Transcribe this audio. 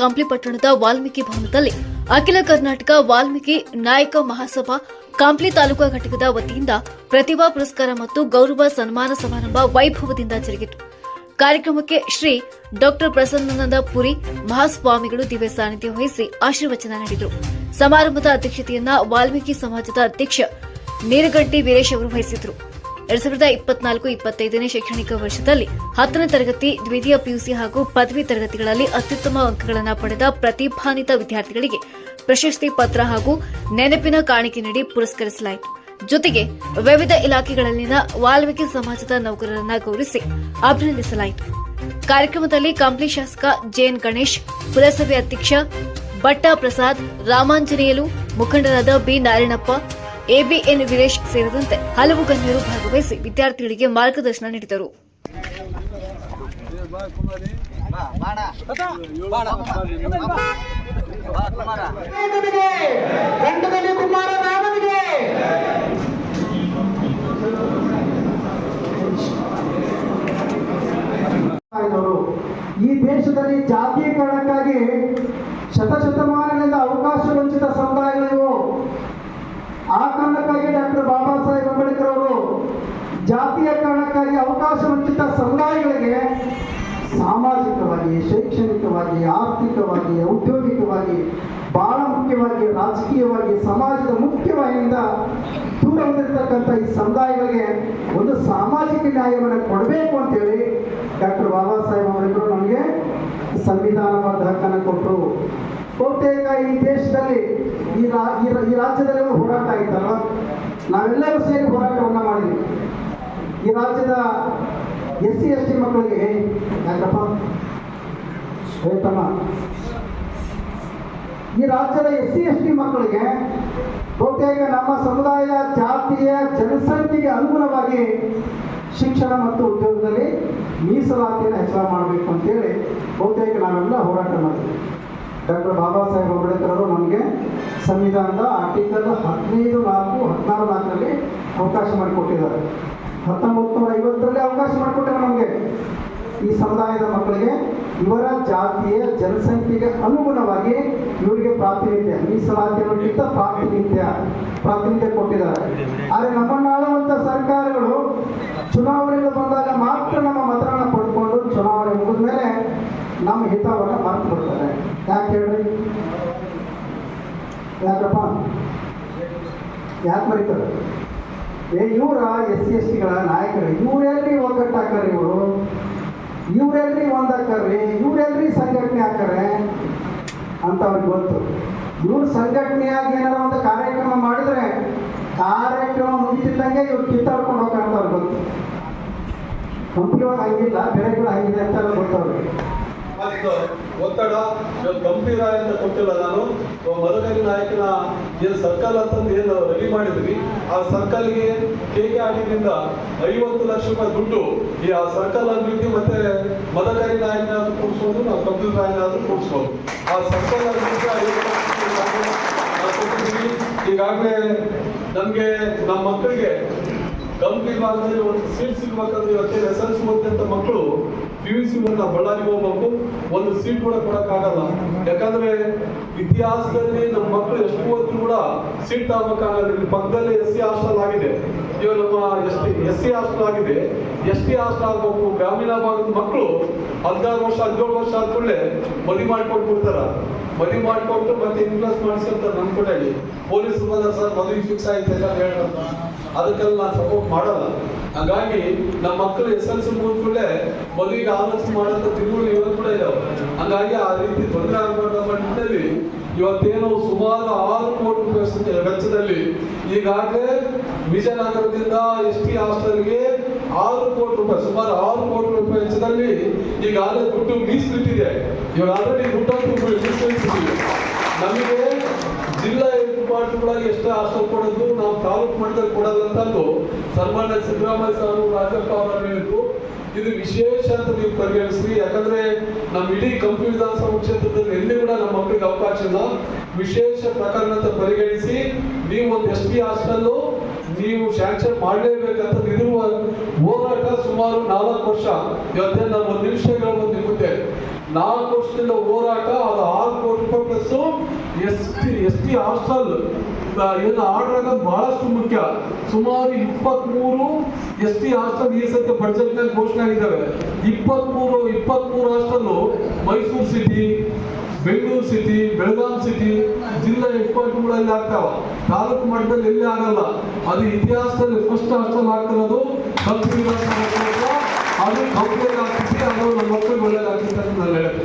ಕಂಪ್ಲಿ ಪಟ್ಟಣದ ವಾಲ್ಮೀಕಿ ಭವನದಲ್ಲಿ ಅಖಿಲ ಕರ್ನಾಟಕ ವಾಲ್ಮೀಕಿ ನಾಯಕ ಮಹಾಸಭಾ ಕಾಂಪ್ಲಿ ತಾಲೂಕಾ ಘಟಕದ ವತಿಯಿಂದ ಪ್ರತಿಭಾ ಪುರಸ್ಕಾರ ಮತ್ತು ಗೌರವ ಸನ್ಮಾನ ಸಮಾರಂಭ ವೈಭವದಿಂದ ಜರುಗಿತು. ಕಾರ್ಯಕ್ರಮಕ್ಕೆ ಶ್ರೀ ಡಾಕ್ಟರ್ ಪ್ರಸನ್ನಾನಂದ ಪುರಿ ಮಹಾಸ್ವಾಮಿಗಳು ದಿವ್ಯ ಸಾನ್ನಿಧ್ಯ ವಹಿಸಿ ಆಶೀರ್ವಚನ ನೀಡಿದರು. ಸಮಾರಂಭದ ಅಧ್ಯಕ್ಷತೆಯನ್ನ ವಾಲ್ಮೀಕಿ ಸಮಾಜದ ಅಧ್ಯಕ್ಷ ನೀರಗಂಟಿ ವೀರೇಶ್ ಅವರು ವಹಿಸಿದ್ರು. ಎರಡ್ ಸಾವಿರದ ಇಪ್ಪತ್ನಾಲ್ಕು ಇಪ್ಪತ್ತೈದನೇ ಶೈಕ್ಷಣಿಕ ವರ್ಷದಲ್ಲಿ ಹತ್ತನೇ ತರಗತಿ, ದ್ವಿತೀಯ ಪಿಯುಸಿ ಹಾಗೂ ಪದವಿ ತರಗತಿಗಳಲ್ಲಿ ಅತ್ಯುತ್ತಮ ಅಂಕಗಳನ್ನು ಪಡೆದ ಪ್ರತಿಭಾನ್ವಿತ ವಿದ್ಯಾರ್ಥಿಗಳಿಗೆ ಪ್ರಶಸ್ತಿ ಪತ್ರ ಹಾಗೂ ನೆನಪಿನ ಕಾಣಿಕೆ ನೀಡಿ ಪುರಸ್ಕರಿಸಲಾಯಿತು. ಜೊತೆಗೆ ವಿವಿಧ ಇಲಾಖೆಗಳಲ್ಲಿನ ವಾಲ್ಮೀಕಿ ಸಮಾಜದ ನೌಕರರನ್ನ ಗೌರವಿಸಿ ಅಭಿನಂದಿಸಲಾಯಿತು. ಕಾರ್ಯಕ್ರಮದಲ್ಲಿ ಕಂಪ್ಲಿ ಶಾಸಕ ಜೆಎನ್ ಗಣೇಶ್, ಪುರಸಭೆ ಅಧ್ಯಕ್ಷ ಭಟ್ಟ ಪ್ರಸಾದ್, ರಾಮಾಂಜನೇಯಲು ಮುಖಂಡರಾದ ಬಿ ನಾರಾಯಣಪ್ಪ ಎಬಿಎನ್ ವೀರೇಶ್ ಸೇರಿದಂತೆ ಹಲವು ಗಣ್ಯರು ಭಾಗವಹಿಸಿ ವಿದ್ಯಾರ್ಥಿಗಳಿಗೆ ಮಾರ್ಗದರ್ಶನ ನೀಡಿದರು. ಈ ದೇಶದಲ್ಲಿ ಜಾತೀಕರಣಕ್ಕಾಗಿ ಶತಶತಮಾನಗಳಿಂದ ಅವಕಾಶ ವಂಚಿತ ಸಮುದಾಯಗಳಿವು ಆ ಕಾರಣಕ್ಕಾಗಿ ಡಾಕ್ಟರ್ ಬಾಬಾ ಸಾಹೇಬ್ ಅಂಬೇಡ್ಕರ್ ಅವರು ಜಾತಿಯ ಕಾರಣಕ್ಕಾಗಿ ಅವಕಾಶ ವಂಚಿತ ಸಮುದಾಯಗಳಿಗೆ ಸಾಮಾಜಿಕವಾಗಿ, ಶೈಕ್ಷಣಿಕವಾಗಿ, ಆರ್ಥಿಕವಾಗಿ, ಔದ್ಯೋಗಿಕವಾಗಿ, ಬಹಳ ಮುಖ್ಯವಾಗಿ, ರಾಜಕೀಯವಾಗಿ, ಸಮಾಜದ ಮುಖ್ಯವಾಹಿನಿಂದ ದೂರ ಹೊಂದಿರತಕ್ಕಂಥ ಈ ಸಮುದಾಯಗಳಿಗೆ ಒಂದು ಸಾಮಾಜಿಕ ನ್ಯಾಯವನ್ನು ಕೊಡಬೇಕು ಅಂತೇಳಿ ಡಾಕ್ಟರ್ ಬಾಬಾ ಸಾಹೇಬ್ ಅವರಿಬ್ಬರು ನಮಗೆ ಸಂವಿಧಾನಬದ್ಧ ಹಕ್ಕನ್ನು ಕೊಟ್ಟರು. ಬಹುತೇಕ ಈ ದೇಶದಲ್ಲಿ, ಈ ಈ ರಾಜ್ಯದಲ್ಲಿ ಹೋರಾಟ ಆಯ್ತಲ್ಲ ನಾವೆಲ್ಲರೂ ಸೇರಿ ಹೋರಾಟವನ್ನು ಮಾಡಿದ್ವಿ. ಈ ರಾಜ್ಯದ ಎಸ್ ಸಿ ಎಸ್ ಟಿ ಮಕ್ಕಳಿಗೆ, ಯಾಕಪ್ಪ? ಹೇಳ್ತಮ್ಮ ಈ ರಾಜ್ಯದ ಎಸ್ ಸಿ ಎಸ್ ಟಿ ಮಕ್ಕಳಿಗೆ ಬಹುತೇಕ ನಮ್ಮ ಸಮುದಾಯ ಜಾತಿಯ ಜನಸಂಖ್ಯೆಗೆ ಅನುಗುಣವಾಗಿ ಶಿಕ್ಷಣ ಮತ್ತು ಉದ್ಯೋಗದಲ್ಲಿ ಮೀಸಲಾತಿಯನ್ನು ಹೆಚ್ಚಳ ಮಾಡಬೇಕು ಅಂತೇಳಿ ಬಹುತೇಕ ನಾವೆಲ್ಲ ಹೋರಾಟ ಮಾಡಿದ್ವಿ. ಡಾಕ್ಟರ್ ಬಾಬಾ ಸಾಹೇಬ್ ಅಂಬೇಡ್ಕರ್ ನಮಗೆ ಸಂವಿಧಾನದ ಆರ್ಟಿಕಲ್ ಹದಿನೈದು ನಾಲ್ಕು, ಹದಿನಾರು ನಾಲ್ಕರಲ್ಲಿ ಅವಕಾಶ ಮಾಡಿಕೊಟ್ಟಿದ್ದಾರೆ. ಹತ್ತೊಂಬತ್ತು ನೂರ ಐವತ್ತರಲ್ಲಿ ಅವಕಾಶ ಮಾಡಿಕೊಟ್ಟಾರೆ ನಮಗೆ. ಈ ಸಮುದಾಯದ ಮಕ್ಕಳಿಗೆ ಇವರ ಜಾತಿಯ ಜನಸಂಖ್ಯೆಗೆ ಅನುಗುಣವಾಗಿ ಇವರಿಗೆ ಪ್ರಾತಿನಿಧ್ಯ ಮೀಸಲಾತಿ ಅನ್ನೋಕ್ಕಿಂತ ಪ್ರಾತಿನಿಧ್ಯ ಪ್ರಾತಿನಿಧ್ಯ ಕೊಟ್ಟಿದ್ದಾರೆ. ಆದರೆ ನಮ್ಮನ್ನು ಸರ್ಕಾರಗಳು ಚುನಾವಣೆಗೆ ಬಂದಾಗ ಮಾತ್ರ ನಮ್ಮ ಮತಗಳನ್ನು ಪಡ್ಕೊಂಡು ಚುನಾವಣೆ ಮುಗಿದ ಮೇಲೆ ನಮ್ಮ ಹಿತವನ್ನು ಮರೆತು ಯಾಕೆ ಹೇಳ್ರಿ ಯಾಕಪ್ಪ? ಯಾಕೆ ಮರಿತಾರೆ? ಏ, ಇವರ ಎಸ್ ಸಿ ಎಸ್ ಟಿಗಳ ನಾಯಕರು, ಇವರೆಲ್ರಿ ಒಗ್ಗಟ್ಟು ಹಾಕಾರೆ ಇವರು? ಇವರೆಲ್ರಿ ಒಂದು ಇವರೆಲ್ಲರಿ ಸಂಘಟನೆ ಹಾಕ್ತಾರೆ ಅಂತ ಅವ್ರಿಗೆ ಗೊತ್ತು. ಇವ್ರು ಸಂಘಟನೆಯಾಗಿ ಏನಾರ ಒಂದು ಕಾರ್ಯಕ್ರಮ ಮಾಡಿದ್ರೆ, ಕಾರ್ಯಕ್ರಮ ಮುಗಿತಿದ್ದಂಗೆ ಇವ್ರು ಕಿತ್ತಾಡ್ಕೊಂಡು ಹೋಗ್ತಾರೆ ಅಂತ ಅವ್ರಿಗೆ ಗೊತ್ತು. ಕಂಪ್ನಿ ಒಳಗೆ ಹಂಗಿಲ್ಲ ಬೇರೆ ಹಂಗಿದೆ ಅಂತ ಗೊತ್ತವ್ರಿಗೆ ಮಾಡಿದ್ದು ಒತ್ತಡ ಇವತ್ತು ಗಂಭೀರ ಅಂತ ಕೊಟ್ಟಿಲ್ಲ ನಾನು. ಮದಕರಿ ನಾಯಕನ ಏನು ಸರ್ಕಲ್ ಅಂತಂದು ಏನು ರೆಡಿ ಮಾಡಿದ್ವಿ. ಆ ಸರ್ಕಲ್ಗೆ ಕೆ ಕೆ ಆಡಿನಿಂದ ಐವತ್ತು ಲಕ್ಷ ರೂಪಾಯಿ ದುಡ್ಡು ಈ ಆ ಸರ್ಕಲ್ ಅಭಿವೃದ್ಧಿ ಮತ್ತೆ ಮದಕರಿ ನಾಯಕನ ಕೂಡಿಸ್ಬೋದು, ನಾವು ಕಂಪ್ಯೂಟರ್ ನಾಯಕನಾದ್ರೂ ಕೂಡಿಸ್ಬೋದು. ಆ ಸರ್ಕಲ್ ಅಭಿವೃದ್ಧಿ ಈಗಾಗಲೇ ನಮಗೆ ನಮ್ಮ ಮಕ್ಕಳಿಗೆ ಗಂಭೀರ ಭಾಗದಲ್ಲಿ ಒಂದು ಸೀಟ್ ಸಿಗ್ಬೇಕಂದ್ರೆ ಇವತ್ತೇ ಎಸ್ ಎಲ್ ಸಿ ಓದಿದಂಥ ಮಕ್ಕಳು ಪಿ ಯು ಸಿ ಮೂಲಕ ಬಳ್ಳಾರಿಗೆ ಹೋಗ್ಬೇಕು. ಒಂದು ಸೀಟ್ ಕೂಡ ಕೊಡೋಕ್ಕಾಗಲ್ಲ. ಯಾಕಂದ್ರೆ ಇತಿಹಾಸದಲ್ಲಿ ನಮ್ಮ ಮಕ್ಕಳು ಎಷ್ಟು ಓದಿದ್ರು ಕೂಡ ಸೀಟ್ ತಗೋಬೇಕಾಗಲ್ಲ. ಇಲ್ಲಿ ಪಕ್ಕದಲ್ಲಿ ಎಸ್ ಸಿ ಹಾಸ್ಟೆಲ್ ಆಗಿದೆ. ಇವಾಗ ನಮ್ಮ S T S C hostel ಆಗಿದೆ. ಎಸ್ ಟಿ ಹಾಸ್ಟೆಲ್ ಆಗ್ಬೇಕು. ಗ್ರಾಮೀಣ ಭಾಗದ ಮಕ್ಕಳು ಹದಿನಾರು ವರ್ಷ, ಹದಿನೇಳು ವರ್ಷ ಆದ ಕೂಡಲೇ ಮದುವೆ ಮಾಡ್ಕೊಂಡು ಬಿಡ್ತಾರ ಮದುವೆ ಮಾಡಿಕೊಟ್ಟು ಮತ್ತೆ ಇನ್ವೆಸ್ಟ್ ಮಾಡಿಸ್ಕೊಂತಾರೆ ನಮ್ಮ ಕೂಡ ಪೊಲೀಸ್ ಬಂದ ಸರ್ ಮದುವೆ ಫಿಕ್ಸ್ ಆಯ್ತು ಎಲ್ಲ ಹೇಳೋದು ಅದಕ್ಕೆಲ್ಲ ನಾನು ಸಪೋರ್ಟ್ ಮಾಡಲ್ಲ. ಹಾಗಾಗಿ ನಮ್ಮ ಮಕ್ಕಳು ಎಸ್ ಎಲ್ ಸಿ ಕೂಡಲೇ ಮದುವೆಗೆ ಆಲೋಚನೆ ಮಾಡೋಂಥ ತಿಳುವಳಿ ಇವತ್ತು ಕೂಡ ಇದಾವೆ. ಹಂಗಾಗಿ ಆ ರೀತಿ ತೊಂದರೆ ಆಗಬಾರ್ದು ನಿಟ್ಟಿನಲ್ಲಿ ಇವತ್ತೇನು ಸುಮಾರು ಆರು ಕೋಟಿ ರೂಪಾಯಿ ವೆಚ್ಚ- ವೆಚ್ಚದಲ್ಲಿ ಈಗಾಗಲೇ ವಿಜಯನಗರದಿಂದ ಎಸ್ ಟಿ ಹಾಸ್ಟೆಲ್ಗೆ ಆರು ಕೋಟಿ ರೂಪಾಯಿ, ಸುಮಾರು ಆರು ಕೋಟಿ ರೂಪಾಯಿ ವೆಚ್ಚದಲ್ಲಿ ಈಗಾಗಲೇ ದುಡ್ಡು ಮೀಸಲಿಟ್ಟಿದೆ. ಇವಾಗ ಆಲ್ರೆಡಿ ದುಡ್ಡು ಮೀಸಲಿಟ್ಟಿದ್ದೀವಿ ನಮಗೆ ಜಿಲ್ಲಾ ಹೆಡ್ಕ್ವಾರ್ಟರ್ಗಳಾಗಿ ಎಷ್ಟು ಹಾಸ್ಟೆಲ್ ಕೊಡೋದು ನಾವು ತಾಲೂಕು ಮಟ್ಟದಲ್ಲಿ ಕೊಡೋದಂತದ್ದು ಸನ್ಮಾನ್ಯ ಸಿದ್ದರಾಮಯ್ಯ ಸಾರು ರಾಜಪ್ಪ ಅವರು ಹೇಳಿದ್ರು. ಇದು ವಿಶೇಷ ಅಂತ ನೀವು ಪರಿಗಣಿಸ್ರಿ. ಯಾಕಂದ್ರೆ ನಮ್ಮ ಇಡೀ ಕಂಪಿ ವಿಧಾನಸಭಾ ಕ್ಷೇತ್ರದಲ್ಲಿ ಎಲ್ಲಿ ಕೂಡ ನಮ್ಮ ಮಕ್ಕಳಿಗೆ ಅವಕಾಶ ಇಲ್ಲ. ವಿಶೇಷ ಪ್ರಕರಣ ಅಂತ ಪರಿಗಣಿಸಿ ನೀವು ಒಂದು ಎಸ್ ಪಿ ಹಾಸ್ಟೆಲ್ ನೀವು ಶಾಂಕ್ಷನ್ ಮಾಡಲೇಬೇಕಂತ ಇರುವ ಹೋರಾಟ ಸುಮಾರು ನಾಲ್ಕು ವರ್ಷ ಇವತ್ತೇ ನಾನು ಒಂದು ನಿಮಿಷಗಳ ಒಂದು ನಿಮ್ಮುತ್ತೆ ನಾಲ್ಕು ವರ್ಷದಿಂದ ಹೋರಾಟ, ಅದು ಆರು ವರ್ಷ S T S T hostel. ಏನು ಆರ್ಡರ್ ಆಗೋದು ಬಹಳಷ್ಟು ಮುಖ್ಯ. ಸುಮಾರು ಇಪ್ಪತ್ಮೂರು ಎಸ್ ಟಿ ಹಾಸ್ಟೆಲ್ ಈ ಸತಿ ಬಡ್ಜೆಟ್ನಲ್ಲಿ ಘೋಷಣೆ ಆಗಿದ್ದಾವೆ ಇಪ್ಪತ್ಮೂರು ಇಪ್ಪತ್ಮೂರು hostel Mysuru city Bengaluru city Belgaum city ಜಿಲ್ಲಾ ಹೆಡ್ ಕ್ವಾರ್ಟರ್ಗಳಲ್ಲಿ ಆಗ್ತಾವ. ತಾಲೂಕು ಮಟ್ಟದಲ್ಲಿ ಎಲ್ಲಿ ಆಗಲ್ಲ. ಅದು ಇತಿಹಾಸದಲ್ಲಿ ಫಸ್ಟ್ ಹಾಸ್ಟೆಲ್ ಆಗ್ತಿರೋದು ಅದು ಕಂಪ್ಲೇಂಟ್ ಆಗ್ತಿದೆ ಅದು ನಮ್ಮ ಮಕ್ಕಳಿಗೆ ಒಳ್ಳೇದಾಗ್ತಿದೆ ಅಂತ ನಾನು ಹೇಳಕ್ಕೆ